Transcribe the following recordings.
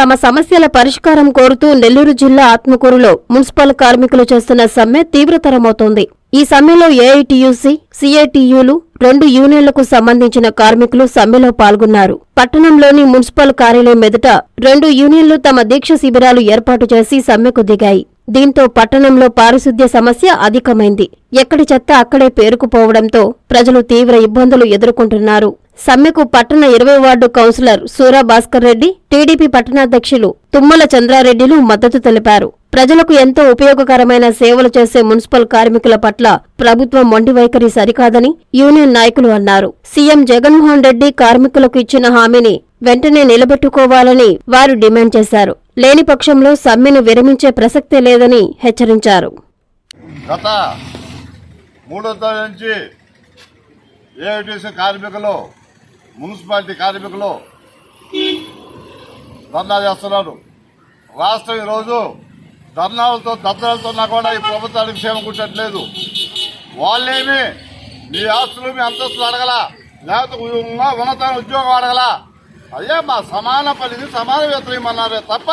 తమ సమస్యల పరిష్కారం కోరుతూ నెల్లూరు జిల్లా ఆత్మకూరులో మున్సిపల్ కార్మికులు చేస్తున్న సమ్మె తీవ్రతరమవుతోంది. ఈ సమ్మెలో ఏఐటియుసి సిఐటియులు రెండు యూనియన్లకు సంబంధించిన కార్మికులు సమ్మెలో పాల్గొన్నారు. పట్టణంలోని మున్సిపల్ కార్యాలయం ఎదుట రెండు యూనియన్లు తమ దీక్ష శిబిరాలు ఏర్పాటు చేసి సమ్మెకు దిగాయి. దీంతో పట్టణంలో పారిశుద్ధ్య సమస్య అధికమైంది. ఎక్కడి చెత్త అక్కడే పేరుకుపోవడంతో ప్రజలు తీవ్ర ఇబ్బందులు ఎదుర్కొంటున్నారు. సమ్మెకు పట్టణ ఇరవై ward councillor Sura Bhaskar Reddy TDP పట్టణాధ్యక్షులు తుమ్మల చంద్రారెడ్డిలు మద్దతు తెలిపారు. ప్రజలకు ఎంతో ఉపయోగకరమైన సేవలు చేసే మున్సిపల్ కార్మికుల పట్ల ప్రభుత్వం మొండి వైఖరి సరికాదని యూనియన్ నాయకులు అన్నారు. సీఎం జగన్మోహన్ రెడ్డి కార్మికులకు ఇచ్చిన హామీని వెంటనే నిలబెట్టుకోవాలని వారు డిమాండ్ చేశారు. లేని పక్షంలో సమ్మెను విరమించే ప్రసక్తే లేదని హెచ్చరించారు. గత మూడో తేదీ నుంచి ఏఐటీసీ కార్మికులు మున్సిపాలిటీ కార్మికులు ధర్నా చేస్తున్నారు. రాష్ట్రం ఈరోజు ధర్నాలతో దత్తలతో కూడా ఈ ప్రభుత్వానికి క్షేమ కూర్చట్లేదు వాళ్ళేమి మీ ఆస్తులు మీ అంతస్తులు అడగల? లేకపోతే ఉన్న- ఉన్నతమైన ఉద్యోగం అడగల? అయ్యా మా సమాన పనిని సమాన వేతనం ఇమ్మన్నారే తప్ప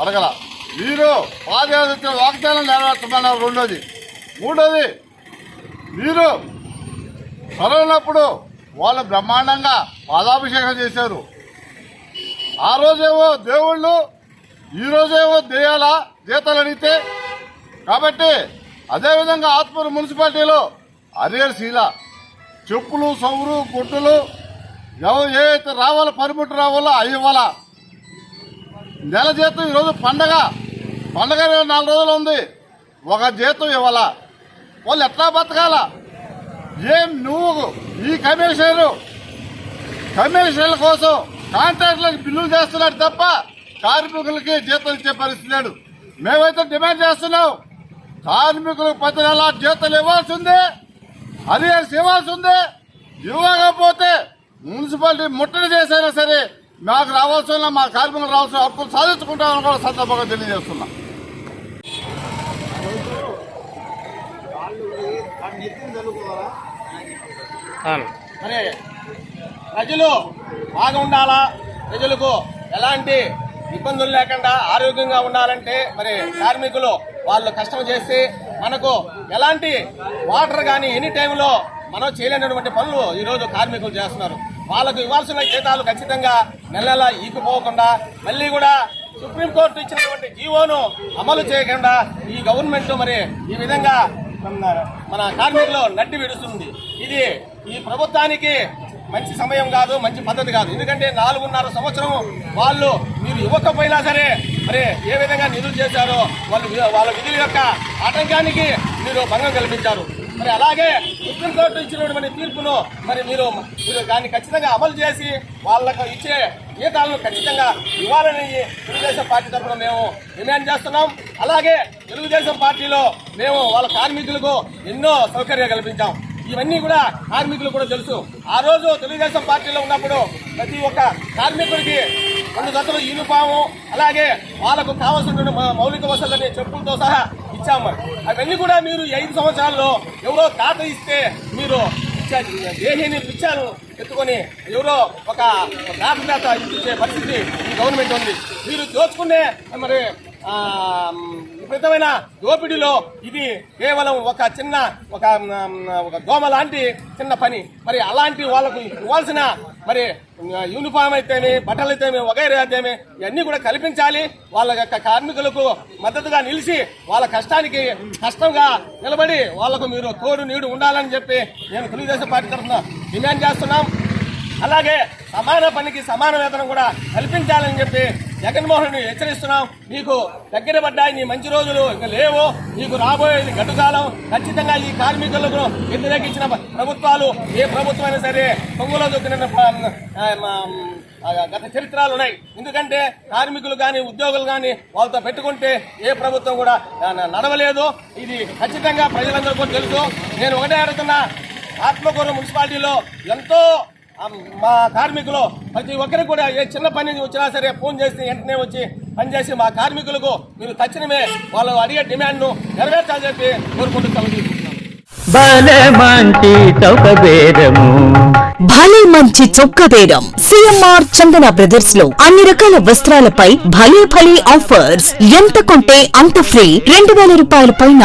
అడగల. మీరు పాదయాత్ర వాగ్దానం నెరవేర్చమన్నారు రెండోది. మూడోది మీరు చదవనప్పుడు వాళ్ళు బ్రహ్మాండంగా పాదాభిషేకం చేశారు. ఆ రోజేమో దేవుళ్ళు ఈ దేయాల జీతాలు అడిగితే కాబట్టి అదేవిధంగా ఆత్మూరు మున్సిపాలిటీలో అరియర్ శీల చెప్పులు సౌరు గుడ్డులు ఎవరు ఏదైతే రావాలో పనిముట్టు రావాలో అవి ఇవ్వాలా? నెల జీతం ఈరోజు పండగ. పండగ ఇరవై నాలుగు రోజులు ఉంది. ఒక జీతం ఇవ్వాలా? వాళ్ళు ఎట్లా బతకాలా? ఏం నువ్వు? ఈ కమిషనరు? కమిషనర్ల కోసం కాంట్రాక్టులకు బిల్లులు చేస్తున్నాడు తప్ప కార్మికులకి జీతాలు ఇచ్చే పరిస్థితి లేడు మేమైతే డిమాండ్ చేస్తున్నాం. కార్మికులకు ప్రతి నెల జీతాలు ఇవ్వాల్సిందే అరియర్స్ ఇవ్వాల్సిందే. ఇవ్వకపోతే మున్సిపాలిటీ ముట్టడి చేసైనా సరే మాకు రావాల్సిన మా కార్మికులు రావాల్సిన హక్కులు సాధించుకుంటామని కూడా సందర్భంగా తెలియజేస్తున్నాం. మరి ప్రజలు బాగుండాలా? ప్రజలకు ఎలాంటి ఇబ్బందులు లేకుండా ఆరోగ్యంగా ఉండాలంటే మరి కార్మికులు వాళ్ళు కష్టం చేసి మనకు ఎలాంటి వాటర్ కానీ ఎనీ టైంలో మనం చేయలేనటువంటి పనులు ఈరోజు కార్మికులు చేస్తున్నారు. వాళ్ళకు ఇవ్వాల్సిన జీతాలు ఖచ్చితంగా నెల నెల ఈగిపోకుండా మళ్ళీ కూడా సుప్రీంకోర్టు ఇచ్చినటువంటి జీవోను అమలు చేయకుండా ఈ గవర్నమెంట్ మరి ఈ విధంగా మన కార్మికులు నడ్డి విడుస్తుంది. ఇది ఈ ప్రభుత్వానికి మంచి సమయం కాదు మంచి పద్ధతి కాదు. ఎందుకంటే నాలుగున్నర సంవత్సరం వాళ్ళు మీరు ఇవ్వకపోయినా సరే మరి ఏ విధంగా నిధులు చేశారో వాళ్ళు వి- వాళ్ళ విధుల యొక్క ఆటంకానికి మీరు భంగం కల్పించారు. మరి అలాగే సుప్రీంకోర్టు ఇచ్చినటువంటి తీర్పును మరి మీరు మీరు దాన్ని ఖచ్చితంగా అమలు చేసి వాళ్ళకు ఇచ్చే జీతాలను ఖచ్చితంగా ఇవ్వాలని తెలుగుదేశం పార్టీ తరఫున మేము డిమాండ్ చేస్తున్నాం. అలాగే తెలుగుదేశం పార్టీలో మేము వాళ్ళ కార్మికులకు ఎన్నో సౌకర్యాలు కల్పించాం. ఇవన్నీ కూడా కార్మికులు కూడా తెలుసు. ఆ రోజు తెలుగుదేశం పార్టీలో ఉన్నప్పుడు ప్రతి ఒక్క కార్మికుడికి రెండు జతలు యూనిఫాము అలాగే వాళ్ళకు కావాల్సిన మౌలిక వసతులని చెప్పులతో సహా ఇచ్చాము మరి. అవన్నీ కూడా మీరు ఐదు సంవత్సరాల్లో ఎవరో తాత ఇస్తే మీరు దేహిని పిచ్చాను ఎత్తుకొని ఎవరో ఒక తాత ఇచ్చే పరిస్థితి ఈ గవర్నమెంట్ ఉంది. మీరు దోచుకునే మరి విపరీతమైన దోపిడీలో ఇది కేవలం ఒక చిన్న ఒక ఒక దోమ లాంటి చిన్న పని. మరి అలాంటి వాళ్ళకు ఇవ్వాల్సిన మరి యూనిఫామ్ అయితేమి బట్టలు అయితేమి వగైరా అయితేమి ఇవన్నీ కూడా కల్పించాలి. వాళ్ళ యొక్క కార్మికులకు మద్దతుగా నిలిచి వాళ్ళ కష్టానికి కష్టంగా నిలబడి వాళ్ళకు మీరు తోడు నీడు ఉండాలని చెప్పి నేను తెలుగుదేశం పార్టీ తరఫున డిమాండ్ చేస్తున్నాం. అలాగే సమాన పనికి సమాన వేతనం కూడా కల్పించాలని చెప్పి జగన్మోహన్ రెడ్డి హెచ్చరిస్తున్నాం. నీకు దగ్గర పడ్డాయి నీ మంచి రోజులు ఇంకా లేవు. నీకు రాబోయేది గడుకాలం ఖచ్చితంగా ఈ కార్మికులకు వ్యతిరేకించిన ప్రభుత్వాలు ఏ ప్రభుత్వం సరే పొంగులో దొక్కిన గత చరిత్రలు ఉన్నాయి. ఎందుకంటే కార్మికులు కానీ ఉద్యోగులు కానీ వాళ్ళతో పెట్టుకుంటే ఏ ప్రభుత్వం కూడా నడవలేదు. ఇది ఖచ్చితంగా ప్రజలందరూ కూడా తెలుసు. నేను ఒకటే అడుగుతున్నా ఆత్మకూరు మున్సిపాలిటీలో ఎంతో మా కార్మికులు ప్రతి ఒక్కరికి కూడా ఏ చిన్న పని వచ్చినా సరే ఫోన్ చేసి వెంటనే వచ్చి పనిచేసి మా కార్మికులకు మీరు తక్షణమే వాళ్ళు అడిగే డిమాండ్ను నెరవేర్చాలని చెప్పి కోరుకుంటూ సెలవు తీసుకుంటున్నాను భలే మంచి చౌక బేరము భలే మంచి చొక్క బేరం సిఎంఆర్ చందన బ్రదర్స్లో అన్ని రకాల వస్త్రాలపై భలే భలే ఆఫర్స్. ఎంత కొంటే అంత ఫ్రీ. రెండు వేల రూపాయల పైన